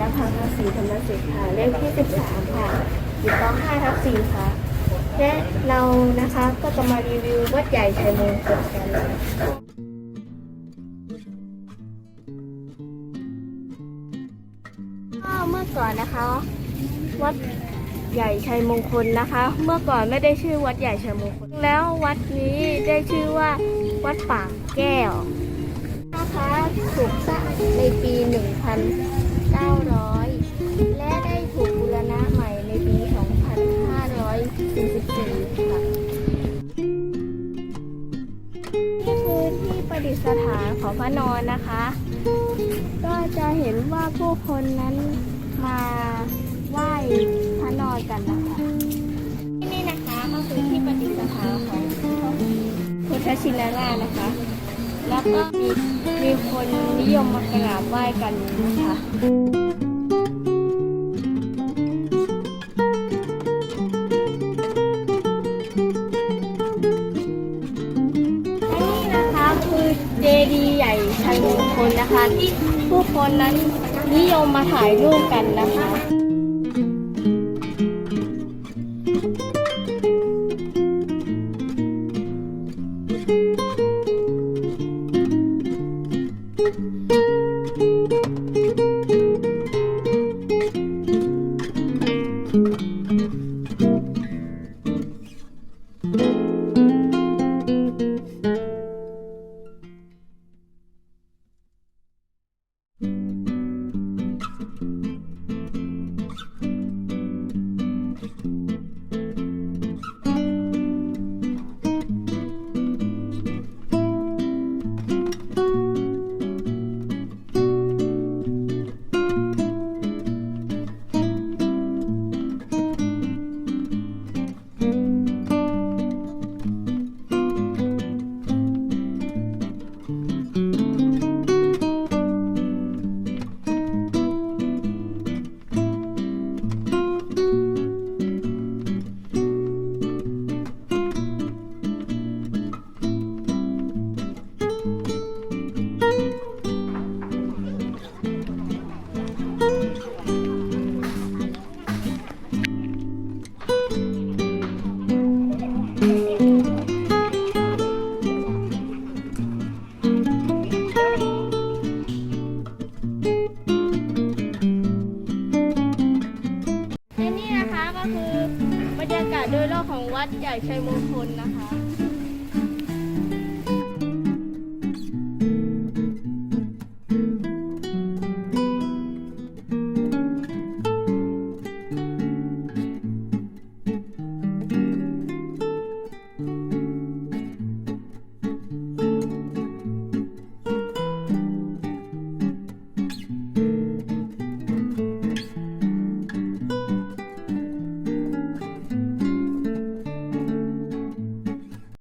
นภาคศรีธรรมศิษย์ค่ะ เลขที่ 13 ค่ะอยู่ป .5 ทับ4ค่ะ และเรานะคะก็จะมารีวิววัดใหญ่ชัยมงคลกันก็เมื่อก่อนนะคะ วัดใหญ่ชัยมงคลนะคะ เมื่อก่อนไม่ได้ชื่อวัดใหญ่ชัยมงคล แล้ววัดนี้ได้ชื่อว่าวัดปากแก้ว คะถูกสร้างในปี 1900 และได้ถูกบูรณะใหม่ในปี 2544 ค่ะนี่คือที่ประดิษฐานของพระนอนนะคะ ก็จะเห็นว่าผู้คนนั้นมาไหว้พระนอนกันนะคะที่นี่นะคะก็คือที่ประดิษฐานของพุทธชินราชนะคะ แล้วก็มีมีคนนิยมมากราบไหว้กันนะคะนี่นะคะคือเจดีย์ใหญ่ชัยมงคลนะคะ ที่ผู้คนนั้นนิยมมาถ่ายรูปกันนะคะ แโดยรอบของวัดใหญ่ชัยมงคลนะคะ